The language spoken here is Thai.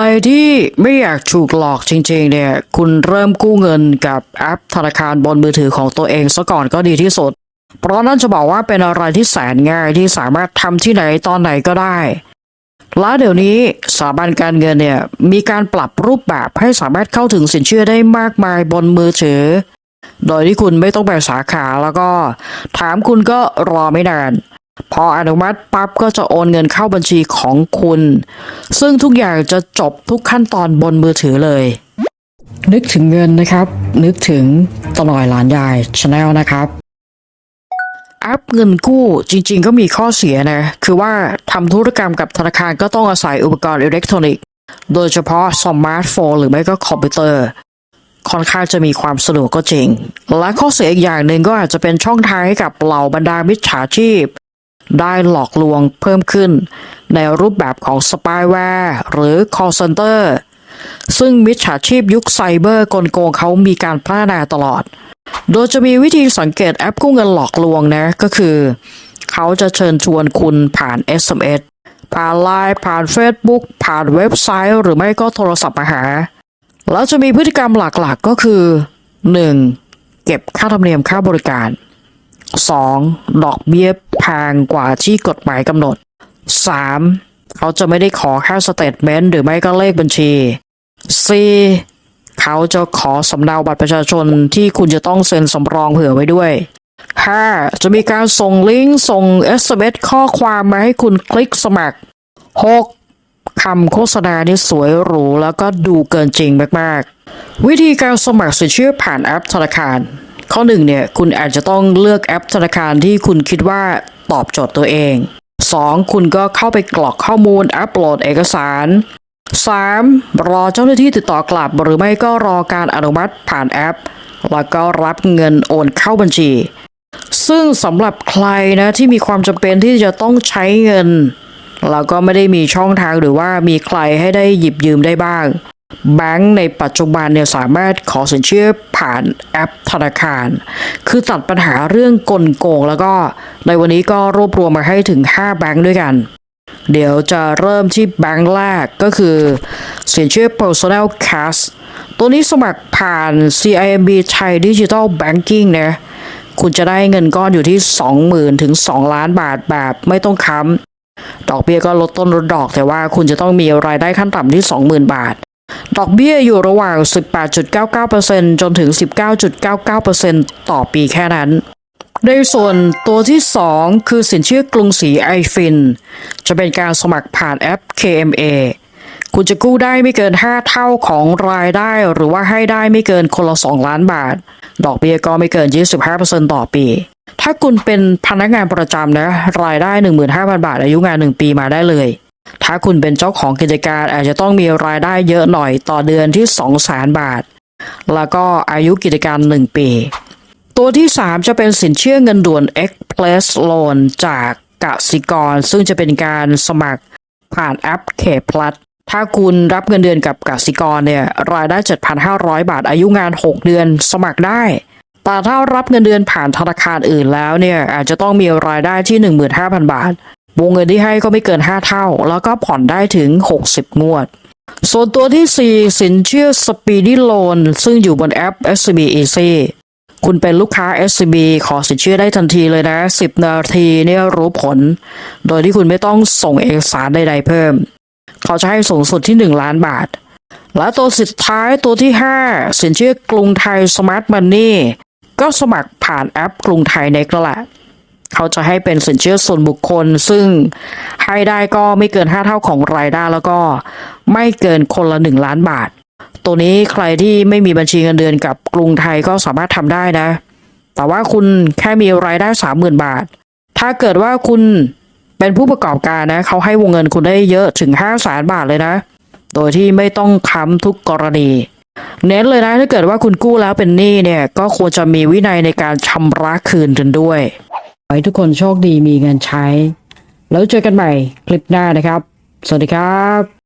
รที่ไม่อยากถูกหลอกจริงๆเนี่ย คุณเริ่มกู้เงินกับแอปธนาคารบนมือถือของตัวเองซะก่อนก็ดีที่สุด เพราะนั่นจะบอกว่าเป็นอะไรที่แสนง่ายที่สามารถทำที่ไหนตอนไหนก็ได้ และเดี๋ยวนี้สถาบันการเงินเนี่ยมีการปรับรูปแบบให้สามารถเข้าถึงสินเชื่อได้มากมายบนมือถือ โดยที่คุณไม่ต้องไปสาขาแล้วก็ ถามคุณก็รอไม่นาน พออนุมัติปั๊บก็จะโอนเงินเข้าบัญชีของคุณ ซึ่งทุกอย่างจะจบทุกขั้นตอนบนมือถือเลย นึกถึงเงินนะครับ นึกถึงตะหน่อยหลานยายชาแนลนะครับแอปเงินกู้จริงๆ ก็มีข้อเสียนะ คือว่าทำธุรกรรมกับธนาคารก็ต้องอาศัยอุปกรณ์อิเล็กทรอนิกส์ โดยเฉพาะสมาร์ทโฟนหรือไม่ก็คอมพิวเตอร์ ค่อนข้างจะมีความสะดวกก็จริง และข้อเสียอีกอย่างหนึ่งก็อาจจะเป็นช่องทางให้กับเหล่าบรรดามิจฉาชีพ ได้หลอกลวงเพิ่มขึ้น ในรูปแบบของสปายแวร์หรือ call center ซึ่งมิจฉาชีพยุคไซเบอร์กลโกงเขามีการพัฒนาตลอด โดยจะมีวิธีสังเกตแอปกู้เงินหลอกลวงนะก็คือ เขาจะเชิญชวนคุณผ่าน SMS ผ่านไลน์ผ่าน Facebook ผ่านเว็บไซต์ หรือไม่ก็โทรศัพท์มาหา แล้วจะมีพฤติกรรมหลักๆก็คือ 1. เก็บค่าธรรมเนียมค่าบริการ 2. ดอกเบี้ยแพงกว่าที่กฎหมายกำหนด 3. เขาจะไม่ได้ขอแค่สเตทเมนต์หรือไม่ก็เลขบัญชี 4. เขาจะขอสำเนาบัตรประชาชนที่คุณจะต้องเซ็นสำรองเผื่อไว้ด้วย 5. จะมีการส่งลิงก์ส่ง SMS ข้อความมาให้คุณคลิกสมัคร 6. คำโฆษณานี่สวยหรูแล้วก็ดูเกินจริงมาก ๆ วิธีการสมัครสินเชื่อผ่านแอปธนาคาร ข้อหนึ่งเนี่ยคุณอาจจะต้องเลือกแอปธนาคารที่คุณคิดว่าตอบโจทย์ตัวเอง 2. คุณก็เข้าไปกรอกข้อมูลอัปโหลดเอกสาร 3. รอเจ้าหน้าที่ติดต่อกลับหรือไม่ก็รอการอนุมัติผ่านแอป แล้วก็รับเงินโอนเข้าบัญชี ซึ่งสำหรับใครนะที่มีความจำเป็นที่จะต้องใช้เงิน แล้วก็ไม่ได้มีช่องทางหรือว่ามีใครให้ได้หยิบยืมได้บ้าง แบงก์ในปัจจุบันเนี่ยสามารถขอสินเชื่อผ่านแอปธนาคาร คือตัดปัญหาเรื่องกลโกง แล้วก็ในวันนี้ก็รวบรวมมาให้ถึง 5 แบงก์ด้วยกัน เดี๋ยวจะเริ่มที่แบงก์แรกก็คือสินเชื่อ Personal Cash ตัวนี้สมัครผ่าน CIMB Thai Digital Banking นะคุณจะได้เงินก้อนอยู่ที่ 20,000 ถึง 2 ล้านบาทแบบไม่ต้องค้ำดอกเบี้ยก็ลดต้นลดดอกแต่ว่าคุณจะต้องมีรายได้ขั้นต่ำที่ 20,000 บาท ดอกเบี้ยอยู่ระหว่าง 18.99%จนถึง 19.99%ต่อปีแค่นั้น ในส่วนตัวที่ 2 คือสินเชื่อกรุงศรีไอฟิน จะเป็นการสมัครผ่านแอป KMA คุณจะกู้ได้ไม่เกิน 5 เท่าของรายได้ หรือว่าให้ได้ไม่เกินคนละ 2 ล้านบาท ดอกเบี้ยก็ไม่เกิน 25%ต่อปี ถ้าคุณเป็นพนักงานประจำนะ รายได้ 15,000 บาท อายุงาน 1 ปีมาได้เลย ถ้าคุณเป็นเจ้าของกิจการอาจจะต้องมีรายได้เยอะหน่อยต่อเดือนที่200,000 บาท แล้วก็อายุกิจการ 1 ปี ตัวที่ 3 จะเป็นสินเชื่อเงินด่วน Express Loan จากกสิกร ซึ่งจะเป็นการสมัครผ่านแอปเคพลัสถ้าคุณรับเงินเดือนกับกสิกรเนี่ยรายได้ 7,500 บาท อายุงาน 6 เดือนสมัครได้ แต่ถ้ารับเงินเดือนผ่านธนาคารอื่นแล้วเนี่ยอาจจะต้องมีรายได้ที่ 15,000 บาท วงเงินที่ให้ก็ไม่เกิน 5 เท่า แล้วก็ผ่อนได้ถึง 60 งวด ส่วนตัวที่ 4 สินเชื่อ Speedy Loan ซึ่งอยู่บนแอป SCB Easy คุณเป็นลูกค้า SCB ขอสินเชื่อได้ทันทีเลยนะ 10 นาทีเนี่ยรู้ผล โดยที่คุณไม่ต้องส่งเอกสารใดๆเพิ่ม เขาจะให้สูงสุดที่ 1 ล้านบาท และตัวสุดท้ายตัวที่ 5 สินเชื่อกรุงไทย Smart Money ก็สมัครผ่านแอปกรุงไทยเน็กแหละ เขาจะให้เป็นสินเชื่อส่วนบุคคล ซึ่งให้ได้ก็ไม่เกิน 5 เท่าของรายได้แล้วก็ไม่เกินคนละ 1 ล้านบาท ตัวนี้ใครที่ไม่มีบัญชีเงินเดือนกับกรุงไทยก็สามารถทำได้นะ แต่ว่าคุณแค่มีรายได้ 30,000 บาท ถ้าเกิดว่าคุณเป็นผู้ประกอบการนะ เขาให้วงเงินคุณได้เยอะถึง5 0 0แสนบาทเลยนะ โดยที่ไม่ต้องค้ำทุกกรณีเน้นเลยนะถ้าเกิดว่าคุณกู้แล้วเป็นหนี้เนี่ยก็ควรจะมีวินัยในการชำระคืนกันด้วย ให้ทุกคนโชคดีมีเงินใช้ แล้วเจอกันใหม่คลิปหน้านะครับ สวัสดีครับ